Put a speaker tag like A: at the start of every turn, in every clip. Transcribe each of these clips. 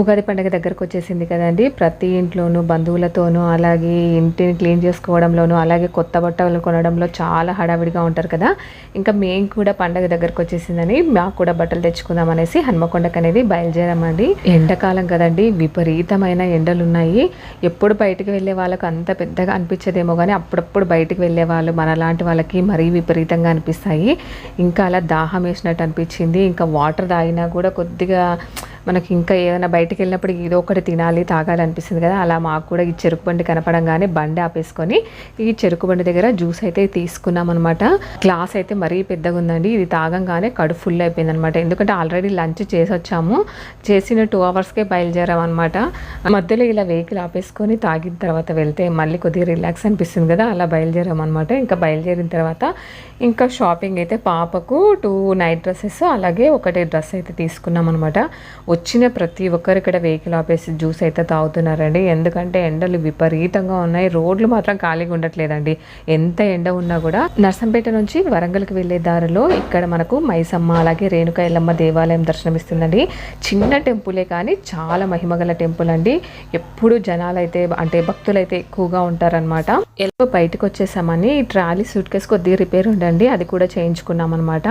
A: ఉగాది పండుగ దగ్గరకు వచ్చేసింది కదండి. ప్రతి ఇంట్లోనూ బంధువులతోనూ అలాగే ఇంటిని క్లీన్ చేసుకోవడంలోనూ అలాగే కొత్త బట్టలు కొనడంలో చాలా హడావిడిగా ఉంటారు కదా. ఇంకా మేము కూడా పండగ దగ్గరకు వచ్చేసిందని మాకు కూడా బట్టలు తెచ్చుకుందాం అనేసి హన్మకొండకు అనేది బయలుదేరామండి. ఎండాకాలం కదండి విపరీతమైన ఎండలు ఉన్నాయి ఎప్పుడు బయటికి వెళ్ళే వాళ్ళకి అంత పెద్దగా అనిపించదేమో కానీ అప్పుడప్పుడు బయటికి వెళ్ళే వాళ్ళు మనలాంటి వాళ్ళకి మరీ విపరీతంగా అనిపిస్తాయి. ఇంకా అలా దాహం వేసినట్టు అనిపించింది. ఇంకా వాటర్ తాగినా కూడా కొద్దిగా మనకి ఇంకా ఏదైనా బయటకు వెళ్ళినప్పుడు ఏదో ఒకటి తినాలి తాగాలి అనిపిస్తుంది కదా. అలా మాకు కూడా ఈ చెరుకు బండి కనపడంగానే బండి ఆపేసుకొని ఈ చెరుకు బండి దగ్గర జ్యూస్ అయితే తీసుకున్నాం అనమాట గ్లాస్ అయితే మరీ పెద్దగా ఉందండి. ఇది తాగంగానే కడుపు ఫుల్ అయిపోయింది అనమాట ఎందుకంటే ఆల్రెడీ లంచ్ చేసి వచ్చాము చేసిన టూ అవర్స్కే బయలుదేరాం అనమాట మధ్యలో ఇలా వెహికల్ ఆపేసుకొని తాగిన తర్వాత వెళ్తే మళ్ళీ కొద్దిగా రిలాక్స్ అనిపిస్తుంది కదా. అలా బయలుదేరాం అనమాట ఇంకా బయలుదేరిన తర్వాత ఇంకా షాపింగ్ అయితే పాపకు టూ నైట్ డ్రెస్సెస్ అలాగే ఒకటే డ్రెస్ అయితే తీసుకున్నాం అనమాట వచ్చిన ప్రతి ఒక్కరు ఇక్కడ వెహికల్ ఆపేసి జ్యూస్ అయితే తాగుతున్నారండి. ఎందుకంటే ఎండలు విపరీతంగా ఉన్నాయి. రోడ్లు మాత్రం ఖాళీగా ఉండట్లేదండి. ఎంత ఎండ ఉన్నా కూడా నర్సంపేట నుంచి వరంగల్కి వెళ్ళే దారిలో ఇక్కడ మనకు మైసమ్మ అలాగే రేణుక ఎల్లమ్మ దేవాలయం దర్శనమిస్తుందండి. చిన్న టెంపులే కానీ చాలా మహిమగల టెంపుల్ అండి. ఎప్పుడు జనాలు అయితే అంటే భక్తులు అయితే ఎక్కువగా ఉంటారనమాట ఎల్లో బయటకు వచ్చేసామని ఈ ట్రాలీ సూట్ కేసు కొద్దిగా రిపేర్ ఉండండి అది కూడా చేయించుకున్నాం అనమాట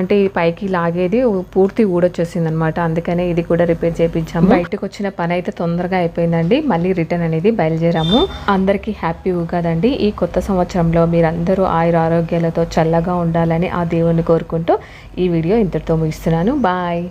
A: అంటే ఈ పైకి లాగేది పూర్తి ఊడొచ్చేసింది అనమాట అందుకనే ఇది కూడా రిపేర్ చేయించాము బయటకు వచ్చిన పని అయితే తొందరగా అయిపోయిందండి. మళ్ళీ రిటర్న్ అనేది బయలుదేరాము. అందరికీ హ్యాపీ ఉగాదండి. ఈ కొత్త సంవత్సరంలో మీరందరూ ఆయుర ఆరోగ్యాలతో చల్లగా ఉండాలని ఆ దేవుణ్ణి కోరుకుంటూ ఈ వీడియో ఇంతటితో ముగిస్తున్నాను. బాయ్